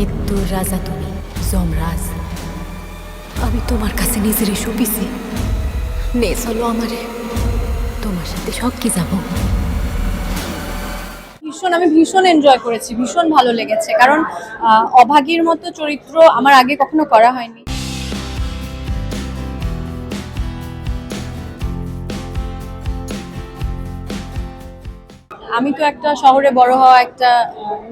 মৃত্যুর রাজা তুমি, যমরাজ। আমি তোমার কাছে নিজেরই সুপিছি নে চলো আমারে। তোমার সাথে সব কি যাব? ভীষণ, আমি ভীষণ এনজয় করেছি, ভীষণ ভালো লেগেছে। কারণ অভাগীর মতো চরিত্র আমার আগে কখনো করা হয়নি। আমি তো একটা শহরে বড় হওয়া একটা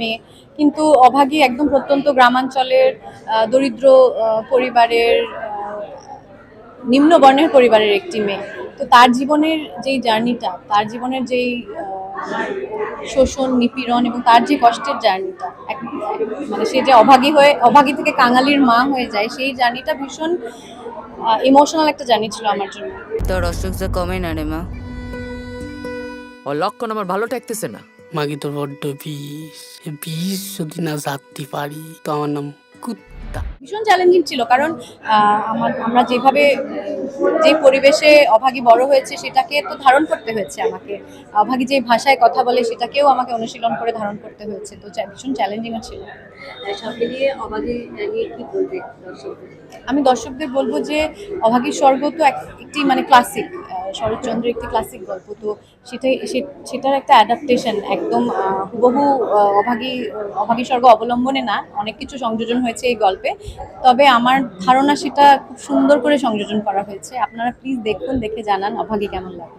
মেয়ে। কিন্তু অভাগী একদম প্রত্যন্ত গ্রামাঞ্চলের আহ, দরিদ্র আহ, পরিবারের নিম্ন বর্ণের পরিবারের একটি মেয়ে। তো তার জীবনের যেই জার্নিটা তার জীবনের যেই শোষণ নিপীড়ন এবং তার যে কষ্টের জার্নিটা মানে সে যে অভাগী হয়ে অভাগী থেকে কাঙালির মা হয়ে যায় সেই জার্নিটা ভীষণ ইমোশনাল একটা জার্নি ছিল আমার জন্য। তোর অসুখ যে কমে না রে মা। ও লক্ষণ আমার ভালো ঠেকতেছে না। মাগে তোর বড্ড বিষ। বিষ যদি না জানতে পারি তো আমার নাম কুত্তা। ভীষণ চ্যালেঞ্জিং ছিল কারণ আমার আমরা যেভাবে যে পরিবেশে অভাগী বড় হয়েছে সেটাকে তো ধারণ করতে হয়েছে আমাকে। অভাগী যে ভাষায় কথা বলে সেটাকেও আমাকে অনুশীলন করে ধারণ করতে হয়েছে তো ভীষণ চ্যালেঞ্জিংও ছিল। বলবে আমি দর্শকদের বলব যে অভাগীর স্বর্গ তো এক- একটি মানে ক্লাসিক শরৎচন্দ্রের একটি ক্লাসিক গল্প। তো সেটাই সেটার একটা অ্যাডাপ্টেশন একদম হুবহু অভাগী অভাগী স্বর্গ অবলম্বনে না, অনেক কিছু সংযোজন হয়েছে এই গল্পে। তবে আমার ধারণা সেটা খুব সুন্দর করে সংযোজন করা হয়েছে। আপনারা প্লিজ দেখুন, দেখে জানান অভাগী কেমন লাগে।